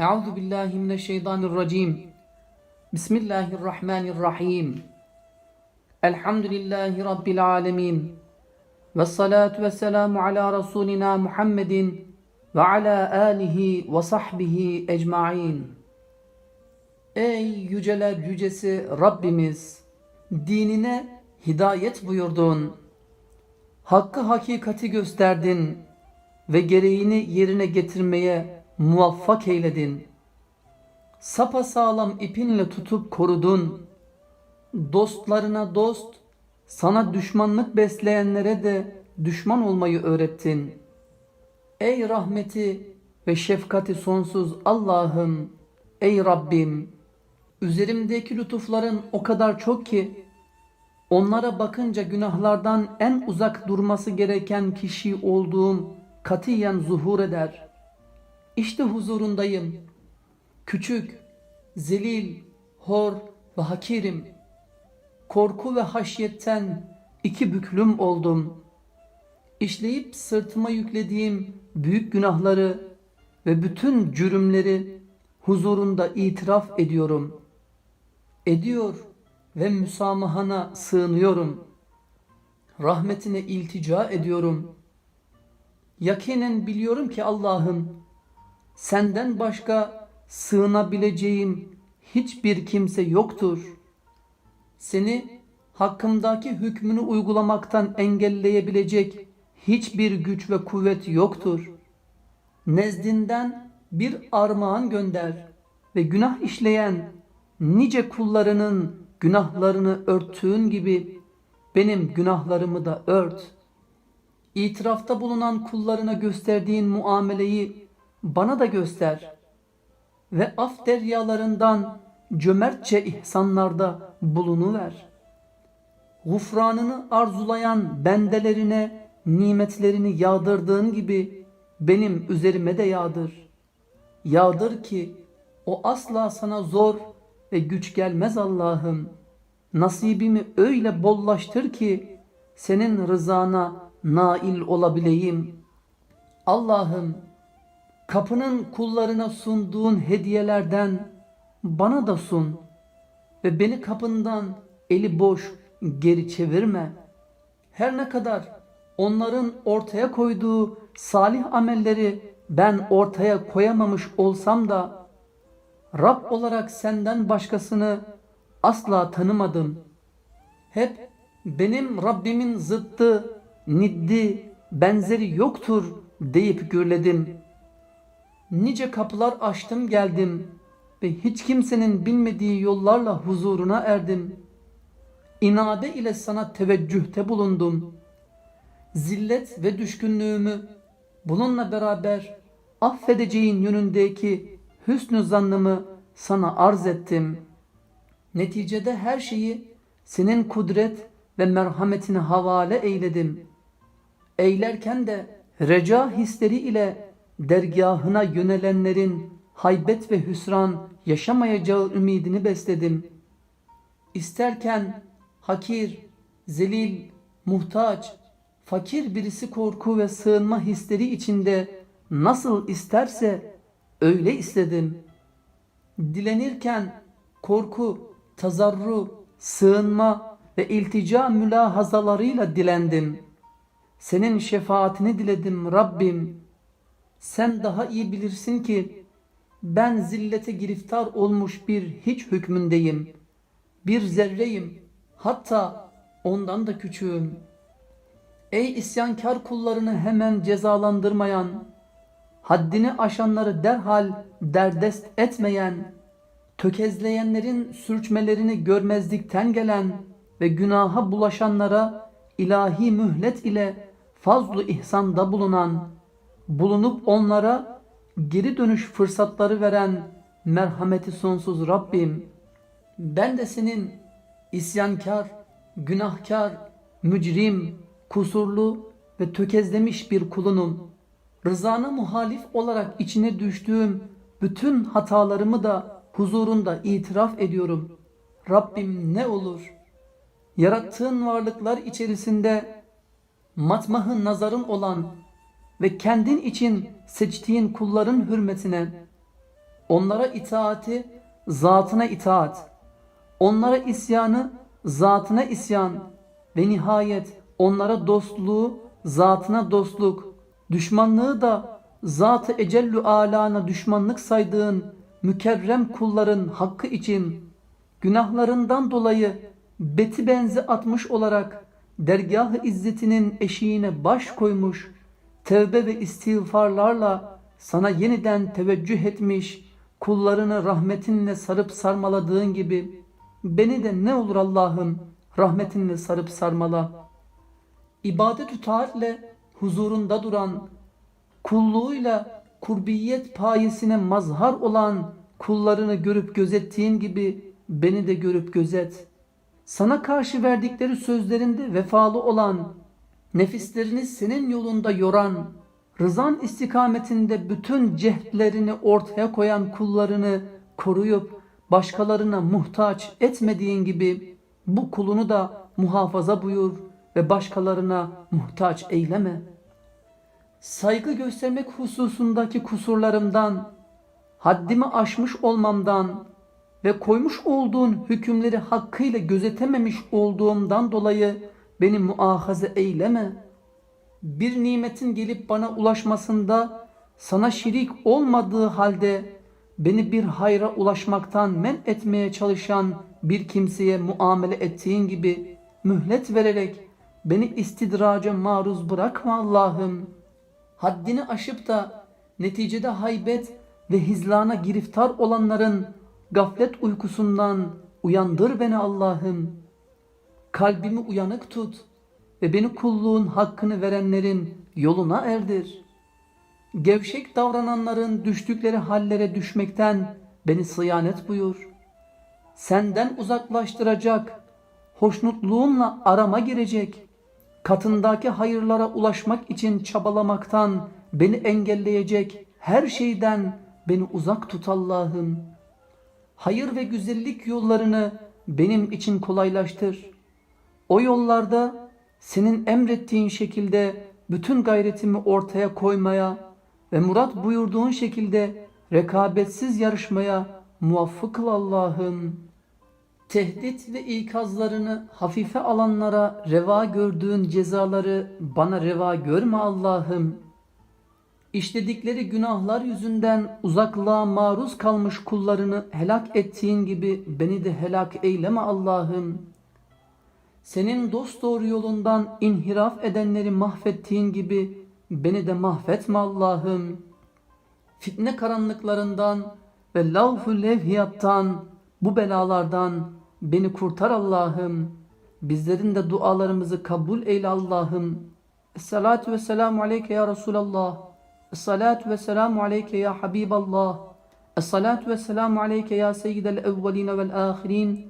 Euzu billahi mineşşeytanirracim. Bismillahirrahmanirrahim. Elhamdülillahi rabbil alamin. Ve salatu ve selamu ala rasulina Muhammedin ve ala alihi ve sahbihi ecmaîn. Ey yüceler yücesi Rabbimiz, dinine hidayet buyurdun. Hakkı hakikati gösterdin ve gereğini yerine getirmeye muvaffak eyledin. Sapa sağlam ipinle tutup korudun. Dostlarına dost, sana düşmanlık besleyenlere de düşman olmayı öğrettin. Ey rahmeti ve şefkati sonsuz Allah'ım, ey Rabbim, üzerimdeki lütufların o kadar çok ki, onlara bakınca günahlardan en uzak durması gereken kişi olduğum katiyen zuhur eder. İşte huzurundayım. Küçük, zelil, hor ve hakirim. Korku ve haşyetten iki büklüm oldum. İşleyip sırtıma yüklediğim büyük günahları ve bütün cürümleri huzurunda itiraf ediyorum. Ediyor ve müsamahana sığınıyorum. Rahmetine iltica ediyorum. Yakinen biliyorum ki Allah'ım senden başka sığınabileceğim hiçbir kimse yoktur. Seni hakkımdaki hükmünü uygulamaktan engelleyebilecek hiçbir güç ve kuvvet yoktur. Nezdinden bir armağan gönder ve günah işleyen nice kullarının günahlarını örttüğün gibi benim günahlarımı da ört. İtirafta bulunan kullarına gösterdiğin muameleyi bana da göster. Ve af deryalarından cömertçe ihsanlarda bulunuver. Gufranını arzulayan bendelerine nimetlerini yağdırdığın gibi benim üzerime de yağdır. Yağdır ki o asla sana zor ve güç gelmez Allah'ım. Nasibimi öyle bollaştır ki senin rızana nail olabileyim. Allah'ım kapının kullarına sunduğun hediyelerden bana da sun ve beni kapından eli boş geri çevirme. Her ne kadar onların ortaya koyduğu salih amelleri ben ortaya koyamamış olsam da Rab olarak senden başkasını asla tanımadım. Hep benim Rabbimin zıttı, niddi, benzeri yoktur deyip gürledim. Nice kapılar açtım geldim ve hiç kimsenin bilmediği yollarla huzuruna erdim. İnabe ile sana teveccühte bulundum. Zillet ve düşkünlüğümü bununla beraber affedeceğin yönündeki hüsnü zannımı sana arz ettim. Neticede her şeyi senin kudret ve merhametine havale eyledim. Eylerken de reca hisleri ile dergahına yönelenlerin haybet ve hüsran yaşamayacağı ümidini besledim. İsterken hakir, zelil, muhtaç, fakir birisi korku ve sığınma hisleri içinde nasıl isterse öyle istedim. Dilenirken korku, tazarru, sığınma ve iltica mülahazalarıyla dilendim. Senin şefaatini diledim Rabbim. Sen daha iyi bilirsin ki ben zillete giriftar olmuş bir hiç hükmündeyim. Bir zerreyim. Hatta ondan da küçüğüm. Ey isyankar kullarını hemen cezalandırmayan, haddini aşanları derhal derdest etmeyen, tökezleyenlerin sürçmelerini görmezlikten gelen ve günaha bulaşanlara ilahi mühlet ile fazlu ihsanda bulunan, bulunup onlara geri dönüş fırsatları veren merhameti sonsuz Rabbim, ben de senin isyankar, günahkar, mücrim, kusurlu ve tökezlemiş bir kulunum. Rızana muhalif olarak içine düştüğüm bütün hatalarımı da huzurunda itiraf ediyorum. Rabbim ne olur? Yarattığın varlıklar içerisinde matmahı nazarın olan ve kendin için seçtiğin kulların hürmetine onlara itaati zatına itaat, onlara isyanı zatına isyan ve nihayet onlara dostluğu zatına dostluk, düşmanlığı da zat-ı ecellü alana düşmanlık saydığın mükerrem kulların hakkı için günahlarından dolayı beti benzi atmış olarak dergah-ı izzetinin eşiğine baş koymuş, tevbe ve istiğfarlarla sana yeniden teveccüh etmiş, kullarını rahmetinle sarıp sarmaladığın gibi beni de ne olur Allah'ım rahmetinle sarıp sarmala. İbadet-ü taatle huzurunda duran, kulluğuyla kurbiyet payesine mazhar olan kullarını görüp gözettiğin gibi beni de görüp gözet. Sana karşı verdikleri sözlerinde vefalı olan, nefislerini senin yolunda yoran, rızan istikametinde bütün cehdlerini ortaya koyan kullarını koruyup başkalarına muhtaç etmediğin gibi bu kulunu da muhafaza buyur ve başkalarına muhtaç eyleme. Saygı göstermek hususundaki kusurlarımdan, haddimi aşmış olmamdan ve koymuş olduğun hükümleri hakkıyla gözetememiş olduğumdan dolayı beni muahaze eyleme. Bir nimetin gelip bana ulaşmasında sana şirik olmadığı halde beni bir hayra ulaşmaktan men etmeye çalışan bir kimseye muamele ettiğin gibi mühlet vererek beni istidraca maruz bırakma Allah'ım. Haddini aşıp da neticede haybet ve hizlana giriftar olanların gaflet uykusundan uyandır beni Allah'ım. Kalbimi uyanık tut ve beni kulluğun hakkını verenlerin yoluna erdir. Gevşek davrananların düştükleri hallere düşmekten beni sıyanet buyur. Senden uzaklaştıracak, hoşnutluğunla arama girecek, katındaki hayırlara ulaşmak için çabalamaktan beni engelleyecek her şeyden beni uzak tut Allah'ım. Hayır ve güzellik yollarını benim için kolaylaştır. O yollarda senin emrettiğin şekilde bütün gayretimi ortaya koymaya ve murat buyurduğun şekilde rekabetsiz yarışmaya muvaffık kıl Allah'ım. Tehdit ve ikazlarını hafife alanlara reva gördüğün cezaları bana reva görme Allah'ım. İşledikleri günahlar yüzünden uzaklığa maruz kalmış kullarını helak ettiğin gibi beni de helak eyleme Allah'ım. Senin dost doğru yolundan inhiraf edenleri mahvettiğin gibi beni de mahvetme Allah'ım. Fitne karanlıklarından ve lavh-ı levhiyattan, bu belalardan beni kurtar Allah'ım. Bizlerin de dualarımızı kabul eyle Allah'ım. Esselatu ve selamu aleyke ya Resulallah. Esselatu ve selamu aleyke ya Habiballah. Esselatu ve selamu aleyke ya Seyyidel evveline vel ahirin.